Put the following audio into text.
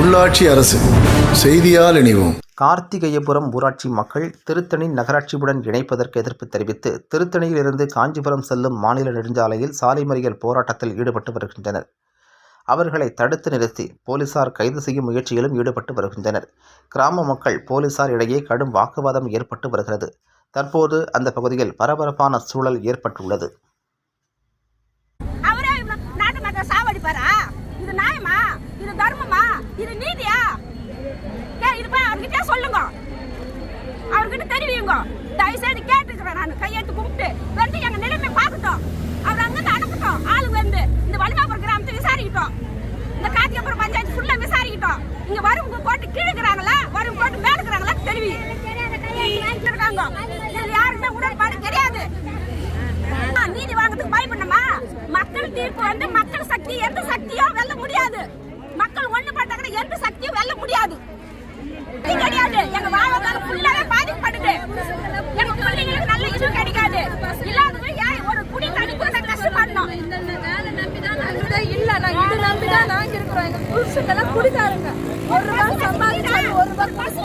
உள்ளாட்சி அரசு செய்தியால் இணைவோம். கார்த்திகேயபுரம் ஊராட்சி மக்கள் திருத்தணி நகராட்சியுடன் இணைப்பதற்கு எதிர்ப்பு தெரிவித்து திருத்தணியிலிருந்து காஞ்சிபுரம் செல்லும் மாநில நெடுஞ்சாலையில் சாலை மறியல் போராட்டத்தில் ஈடுபட்டு வருகின்றனர். அவர்களை தடுத்து நிறுத்தி போலீசார் கைது செய்யும் முயற்சியிலும் ஈடுபட்டு வருகின்றனர். கிராம மக்கள் போலீசார் இடையே கடும் வாக்குவாதம் ஏற்பட்டு வருகிறது. தற்போது அந்த பகுதியில் பரபரப்பான சூழல் ஏற்பட்டுள்ளது. இது நியாயமா? இது தர்மமா? இது நீதியா? இது போய் அவர்கிட்ட சொல்லுங்க. அவர்கிட்ட தெரிவிங்க தயவு செய்து கேட்டுக்கிறேன் நான். கையெழுத்து கும்பிட்டு. வந்து எங்க நிலைமை பார்க்கட்டும். அவர் அங்கிருந்து அனுப்பட்டும். ஆளுங்க வந்து இந்த வலிமாபுரம் கிராமத்தை விசாரிக்கட்டும். இந்த காத்தியபுரம் பஞ்சாயத்து ஃபுல்லா விசாரிக்கட்டும். இங்க வரும் போட்டு கீழுக்கிறாங்களா? வரும் போட்டு மேடுக்கிறாங்களா தெரிவி. இருக்காங்க இதுல யாருக்குமே உடன்பாடு கிடையாது. நீதி வாங்குறதுக்கு பயப்படணுமா? மக்கள் தீர்ப்பு வந்து மக்கள் சக்தி எந்த முடியாது. கிடையாது. எங்க வாழ்வாதாரம் ஃபுல்லாவே பாதிக்கப்படுது. எங்க பிள்ளைங்களுக்கு நல்ல இது கிடைக்காது. இல்லாதது ஏன் ஒரு குடி தண்ணி நாங்க கஷ்டப்படணும்? இல்ல நான் இது நம்பிதான் நாங்க இருக்கிறோம். எங்க புருஷங்க எல்லாம் குடிக்காரங்க ஒரு ரூபாய் சம்பாதிச்சாலும் ஒரு ரூபாய்